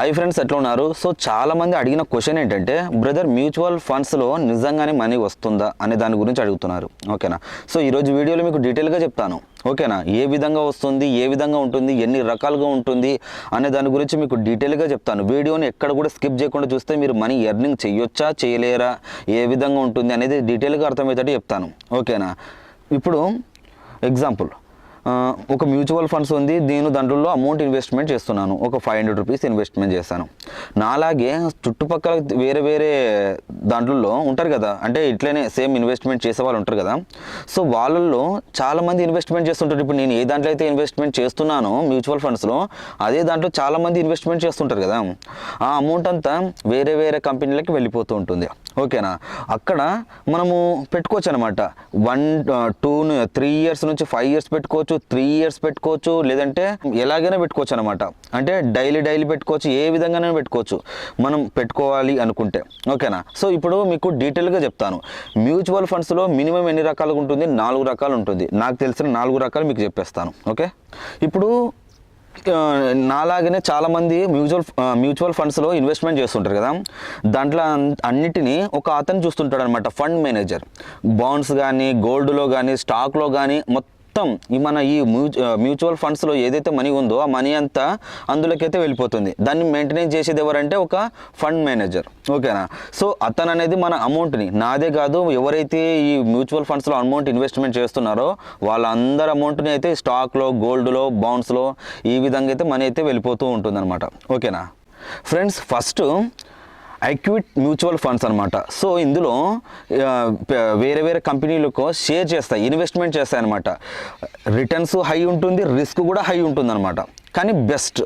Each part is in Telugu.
హై ఫ్రెండ్స్ ఎట్లా ఉన్నారు? సో చాలా మంది అడిగిన క్వశ్చన్ ఏంటంటే బ్రదర్ మ్యూచువల్ ఫండ్స్లో నిజంగానే మనీ వస్తుందా? అనే దాని గురించి అడుగుతున్నారు. ఓకేనా? సో ఈరోజు వీడియోలో మీకు డీటెయిల్గా చెప్తాను. ఓకేనా? ఏ విధంగా వస్తుంది? ఏ విధంగా ఉంటుంది? ఎన్ని రకాలుగా ఉంటుంది? అనే దాని గురించి మీకు డీటెయిల్గా చెప్తాను. వీడియోని ఎక్కడ కూడా స్కిప్ చేయకుండా చూస్తే మీరు మనీ ఎర్నింగ్ చేయొచ్చా చేయలేరా? ఏ విధంగా ఉంటుంది? అనేది డీటెయిల్గా అర్థమయ్యేటట్టు చెప్తాను. ఓకేనా? ఇప్పుడు ఎగ్జాంపుల్ ఒక మ్యూచువల్ ఫండ్స్ ఉంది నేను దాంట్లో అమౌంట్ ఇన్వెస్ట్మెంట్ చేస్తున్నాను. ఒక ఫైవ్ హండ్రెడ్ రూపీస్ ఇన్వెస్ట్మెంట్ చేస్తాను నాలాగే చుట్టుపక్కల వేరే వేరే దాంట్లో ఉంటారు కదా అంటే ఇట్లనే సేమ్ ఇన్వెస్ట్మెంట్ చేసే వాళ్ళు ఉంటారు కదా సో వాళ్ళల్లో చాలామంది ఇన్వెస్ట్మెంట్ చేస్తుంటారు. ఇప్పుడు నేను ఏ దాంట్లో అయితే ఇన్వెస్ట్మెంట్ చేస్తున్నానో మ్యూచువల్ ఫండ్స్లో అదే దాంట్లో చాలామంది ఇన్వెస్ట్మెంట్ చేస్తుంటారు కదా ఆ అమౌంట్ అంతా వేరే వేరే కంపెనీలకి వెళ్ళిపోతూ ఉంటుంది. ఓకేనా? అక్కడ మనము పెట్టుకోవచ్చు అనమాట వన్ టూ త్రీ ఇయర్స్ నుంచి ఫైవ్ ఇయర్స్ పెట్టుకోవచ్చు. త్రీ ఇయర్స్ పెట్టుకోవచ్చు లేదంటే ఎలాగైనా పెట్టుకోవచ్చు అనమాట అంటే డైలీ డైలీ పెట్టుకోవచ్చు ఏ విధంగానైనా పెట్టుకోవచ్చు. మనం పెట్టుకోవాలి అనుకుంటే. ఓకేనా? సో ఇప్పుడు మీకు డీటెయిల్గా చెప్తాను. మ్యూచువల్ ఫండ్స్లో మినిమం ఎన్ని రకాలుగా ఉంటుంది? నాలుగు రకాలు ఉంటుంది. నాకు తెలిసిన నాలుగు రకాలు మీకు చెప్పేస్తాను. ఓకే? ఇప్పుడు నాలాగనే చాలామంది మ్యూచువల్ మ్యూచువల్ ఫండ్స్లో ఇన్వెస్ట్మెంట్ చేస్తుంటారు కదా. దాంట్లో అన్- అన్నిటినీ ఒక అతను చూస్తుంటాడు అనమాట ఫండ్ మేనేజర్. బాండ్స్ కానీ గోల్డ్లో కానీ స్టాక్లో కానీ మొత్తం ఈ మన ఈ మ్యూచువల్ ఫండ్స్లో ఏదైతే మనీ ఉందో ఆ మనీ అంతా అందులోకైతే వెళ్ళిపోతుంది. దాన్ని మెయింటెనెన్స్ చేసేది ఎవరంటే ఒక ఫండ్ మేనేజర్. ఓకేనా? సో అతను అనేది మన అమౌంట్ని నాదే కాదు ఎవరైతే ఈ మ్యూచువల్ ఫండ్స్లో అమౌంట్ ఇన్వెస్ట్మెంట్ చేస్తున్నారో వాళ్ళందరి అమౌంట్ని అయితే స్టాక్లో గోల్డ్లో బాండ్స్లో ఈ విధంగా అయితే మనీ అయితే వెళ్ళిపోతూ ఉంటుందన్నమాట. ఓకేనా? Friends first equity mutual funds అనమాట సో ఇందులో వేరే వేరే కంపెనీలకు షేర్ చేస్తాయి ఇన్వెస్ట్మెంట్ చేస్తాయి అనమాట రిటర్న్స్ హై ఉంటుంది రిస్క్ కూడా హై ఉంటుంది అనమాట కానీ బెస్ట్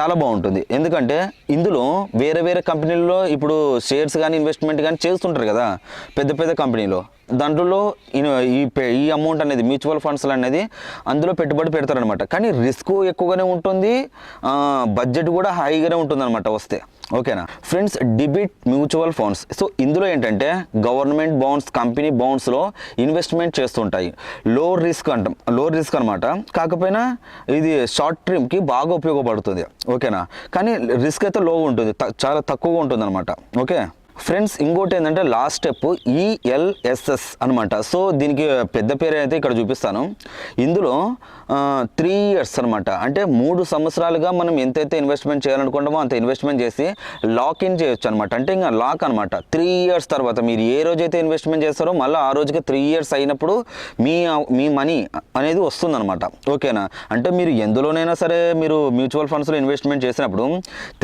చాలా బాగుంటుంది. ఎందుకంటే ఇందులో వేరే వేరే కంపెనీల్లో ఇప్పుడు షేర్స్ కానీ ఇన్వెస్ట్మెంట్ కానీ చేస్తుంటారు కదా పెద్ద పెద్ద కంపెనీలో. దాంట్లో ఇన్- ఈ ఈ అమౌంట్ అనేది మ్యూచువల్ ఫండ్స్ అనేది అందులో పెట్టుబడి పెడతారనమాట కానీ రిస్క్ ఎక్కువగానే ఉంటుంది బడ్జెట్ కూడా హైగానే ఉంటుంది అనమాట వస్తే. ఓకేనా? ఫ్రెండ్స్ డిబిట్ మ్యూచువల్ ఫండ్స్. సో ఇందులో ఏంటంటే గవర్నమెంట్ బాండ్స్ కంపెనీ బాండ్స్లో ఇన్వెస్ట్మెంట్ చేస్తుంటాయి. లో రిస్క్ అంటాం లో రిస్క్ అనమాట కాకపోయినా ఇది షార్ట్ ట్రిమ్కి బాగా ఉపయోగపడుతుంది. ఓకేనా? కానీ రిస్క్ అయితే లో ఉంటుంది త- చాలా తక్కువగా ఉంటుంది అనమాట ఓకే? ఫ్రెండ్స్ ఇంకోటి ఏంటంటే లాస్ట్ స్టెప్ ఈఎల్ఎస్ఎస్ అనమాట సో దీనికి పెద్ద పేరు అయితే ఇక్కడ చూపిస్తాను. ఇందులో త్రీ ఇయర్స్ అనమాట అంటే మూడు సంవత్సరాలుగా మనం ఎంతైతే ఇన్వెస్ట్మెంట్ చేయాలనుకుంటామో అంత ఇన్వెస్ట్మెంట్ చేసి లాక్ ఇన్ చేయొచ్చు అనమాట అంటే ఇంకా లాక్ అనమాట త్రీ ఇయర్స్ తర్వాత మీరు ఏ రోజైతే ఇన్వెస్ట్మెంట్ చేస్తారో మళ్ళీ ఆ రోజుకి త్రీ ఇయర్స్ అయినప్పుడు మీ మీ మనీ అనేది వస్తుందన్నమాట. ఓకేనా? అంటే మీరు ఎందులోనైనా సరే మీరు మ్యూచువల్ ఫండ్స్లో ఇన్వెస్ట్మెంట్ చేసినప్పుడు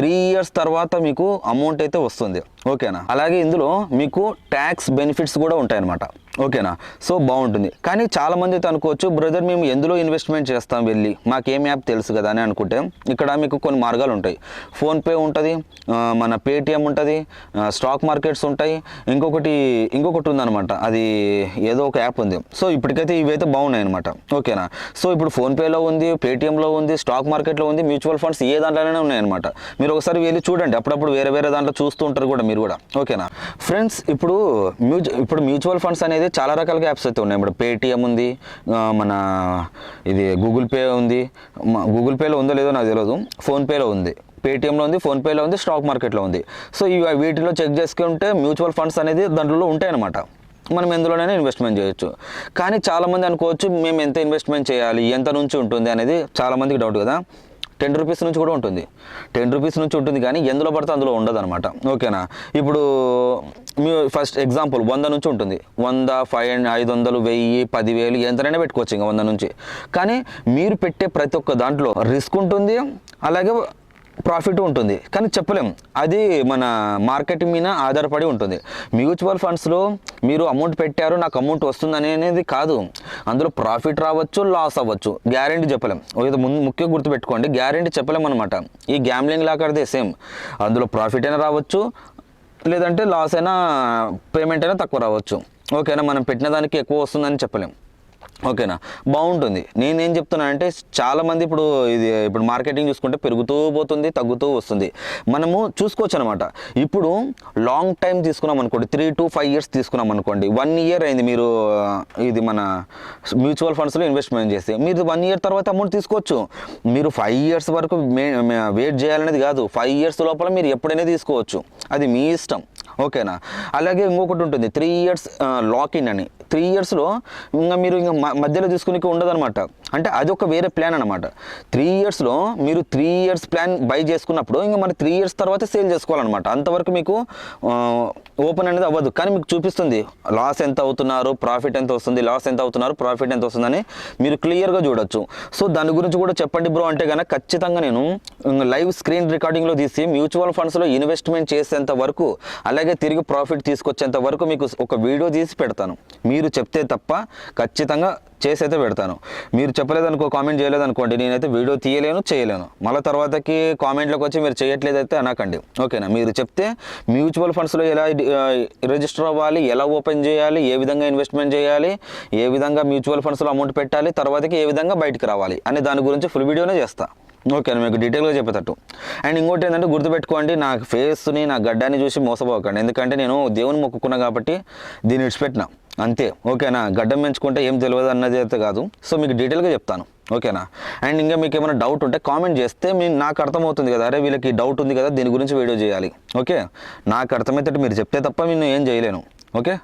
త్రీ ఇయర్స్ తర్వాత మీకు అమౌంట్ అయితే వస్తుంది. ఓకేనా? అలాగే ఇందులో మీకు ట్యాక్స్ బెనిఫిట్స్ కూడా ఉంటాయన్నమాట. ఓకేనా? సో బాగుంటుంది. కానీ చాలామంది అయితే అనుకోవచ్చు బ్రదర్ మేము ఎందులో ఇన్వెస్ట్మెంట్ చేస్తాం వెళ్ళి? మాకేం యాప్ తెలుసు కదా? అని అనుకుంటే ఇక్కడ మీకు కొన్ని మార్గాలు ఉంటాయి. ఫోన్పే ఉంటుంది మన పేటిఎం ఉంటుంది స్టాక్ మార్కెట్స్ ఉంటాయి. ఇంకొకటి ఇంకొకటి ఉందన్నమాట. అది ఏదో ఒక యాప్ ఉంది. సో ఇప్పటికైతే ఇవైతే బాగున్నాయి అనమాట ఓకేనా? సో ఇప్పుడు ఫోన్పేలో ఉంది పేటిఎంలో ఉంది స్టాక్ మార్కెట్లో ఉంది మ్యూచువల్ ఫండ్స్ ఏ దాంట్లోనే ఉన్నాయన్నమాట. మీరు ఒకసారి వెళ్ళి చూడండి. అప్పుడప్పుడు వేరే వేరే దాంట్లో చూస్తూ ఉంటారు కూడా మీరు కూడా. ఓకేనా? ఫ్రెండ్స్ ఇప్పుడు మ్యూచు ఇప్పుడు మ్యూచువల్ ఫండ్స్ అనేది చాలా రకాలుగా యాప్స్ అయితే ఉన్నాయి. ఇప్పుడు పేటిఎం ఉంది మన ఇది గూగుల్ పే ఉంది. గూగుల్ పేలో ఉందో లేదో నాకు తెలియదు ఫోన్పేలో ఉంది. పేటీఎంలో ఉంది ఫోన్పేలో ఉంది స్టాక్ మార్కెట్లో ఉంది. సో ఇవి వీటిలో చెక్ చేసుకుంటే మ్యూచువల్ ఫండ్స్ అనేది దాంట్లో ఉంటాయన్నమాట. మనం ఎందులోనైనా ఇన్వెస్ట్మెంట్ చేయొచ్చు. కానీ చాలామంది అనుకోవచ్చు మేము ఎంత ఇన్వెస్ట్మెంట్ చేయాలి ఎంత నుంచి ఉంటుంది అనేది చాలామందికి డౌట్ కదా. టెన్ రూపీస్ నుంచి కూడా ఉంటుంది. టెన్ రూపీస్ నుంచి ఉంటుంది కానీ ఎందులో పడితే అందులో ఉండదు అనమాట ఓకేనా? ఇప్పుడు మీ ఫస్ట్ ఎగ్జాంపుల్ వంద నుంచి ఉంటుంది. వంద ఫైవ్ అండ్ ఐదు వందలు వెయ్యి పదివేలు ఎంతైనా పెట్టుకోవచ్చు ఇంకా వంద నుంచి. కానీ మీరు పెట్టే ప్రతి ఒక్క దాంట్లో రిస్క్ ఉంటుంది. అలాగే ప్రాఫిట్ ఉంటుంది. కానీ చెప్పలేం. అది మన మార్కెట్ మీద ఆధారపడి ఉంటుంది. మ్యూచువల్ ఫండ్స్లో మీరు అమౌంట్ పెట్టారు నాకు అమౌంట్ వస్తుంది అనేది కాదు. అందులో ప్రాఫిట్ రావచ్చు లాస్ అవ్వచ్చు. గ్యారెంటీ చెప్పలేం. ఇది ముందు ముఖ్యంగా గుర్తుపెట్టుకోండి. గ్యారెంటీ చెప్పలేం అనమాట ఈ గ్యామ్లింగ్ లాకర్దే సేమ్. అందులో ప్రాఫిట్ అయినా రావచ్చు లేదంటే లాస్ అయినా పేమెంట్ అయినా తక్కువ రావచ్చు. ఓకేనా? మనం పెట్టిన దానికి ఎక్కువ వస్తుందని చెప్పలేం. ఓకేనా? బాగుంటుంది. నేనేం చెప్తున్నానంటే అంటే చాలామంది ఇప్పుడు ఇది ఇప్పుడు మార్కెటింగ్ చూసుకుంటే పెరుగుతూ పోతుంది తగ్గుతూ వస్తుంది. మనము చూసుకోవచ్చు అనమాట ఇప్పుడు లాంగ్ టైం తీసుకున్నాం అనుకోండి త్రీ టు ఫైవ్ ఇయర్స్ తీసుకున్నాం అనుకోండి వన్ ఇయర్ అయింది మీరు ఇది మన మ్యూచువల్ ఫండ్స్లో ఇన్వెస్ట్మెంట్ చేస్తే మీరు వన్ ఇయర్ తర్వాత అమౌంట్ తీసుకోవచ్చు. మీరు ఫైవ్ ఇయర్స్ వరకు వెయిట్ చేయాలనేది కాదు ఫైవ్ ఇయర్స్ లోపల మీరు ఎప్పుడైనా తీసుకోవచ్చు. అది మీ ఇష్టం. ఓకేనా? అలాగే ఇంకొకటి ఉంటుంది త్రీ ఇయర్స్ లాక్ ఇన్ అని. త్రీ ఇయర్స్లో ఇంకా మీరు ఇంకా మ- మధ్యలో తీసుకునే ఉండదన్నమాట. అంటే అది ఒక వేరే ప్లాన్ అనమాట త్రీ ఇయర్స్లో మీరు త్రీ ఇయర్స్ ప్లాన్ బై చేసుకున్నప్పుడు ఇంకా మరి త్రీ ఇయర్స్ తర్వాత సేల్ చేసుకోవాలన్నమాట. అంతవరకు మీకు ఓపెన్ అనేది అవ్వదు. కానీ మీకు చూపిస్తుంది. లాస్ ఎంత అవుతున్నారు ప్రాఫిట్ ఎంత వస్తుంది లాస్ ఎంత అవుతున్నారు ప్రాఫిట్ ఎంత వస్తుందని మీరు క్లియర్గా చూడొచ్చు. సో దాని గురించి కూడా చెప్పండి బ్రో అంటే కనుక ఖచ్చితంగా నేను లైవ్ స్క్రీన్ రికార్డింగ్లో తీసి మ్యూచువల్ ఫండ్స్లో ఇన్వెస్ట్మెంట్ చేసేంత వరకు అలాగే తిరిగి ప్రాఫిట్ తీసుకొచ్చేంత వరకు మీకు ఒక వీడియో తీసి పెడతాను. మీరు చెప్తే తప్ప ఖచ్చితంగా చేసైతే పెడతాను. మీరు చెప్పలేదనుకో కామెంట్ చేయలేదనుకోండి నేనైతే వీడియో తీయలేను చేయలేను. మళ్ళీ తర్వాతకి కామెంట్లోకి వచ్చి మీరు చేయట్లేదైతే అనకండి. ఓకేనా? మీరు చెప్తే మ్యూచువల్ ఫండ్స్లో ఎలా రిజిస్టర్ అవ్వాలి ఎలా ఓపెన్ చేయాలి ఏ విధంగా ఇన్వెస్ట్మెంట్ చేయాలి ఏ విధంగా మ్యూచువల్ ఫండ్స్లో అమౌంట్ పెట్టాలి తర్వాతకి ఏ విధంగా బయటకు రావాలి అనే దాని గురించి ఫుల్ వీడియోనే చేస్తాను ఓకే మీకు డీటెయిల్గా చెప్పేటట్టు. అండ్ ఇంకోటి ఏంటంటే గుర్తుపెట్టుకోండి నా ఫేస్ని నా గడ్డాన్ని చూసి మోసపోకండి. ఎందుకంటే నేను దేవుని మొక్కుకున్నా కాబట్టి దీన్ని విడిచిపెట్టినా. అంతే ఓకేనా? గడ్డం పెంచుకుంటే ఏం తెలియదు అన్నది అయితే కాదు. సో మీకు డీటెయిల్గా చెప్తాను ఓకేనా? అండ్ ఇంకా మీకు ఏమైనా డౌట్ ఉంటే కామెంట్ చేస్తే మీ నాకు అర్థమవుతుంది కదా. అరే వీళ్ళకి డౌట్ ఉంది కదా దీని గురించి వీడియో చేయాలి ఓకే? నాకు అర్థమైతే మీరు చెప్తే తప్ప నేను ఏం చేయలేను ఓకే?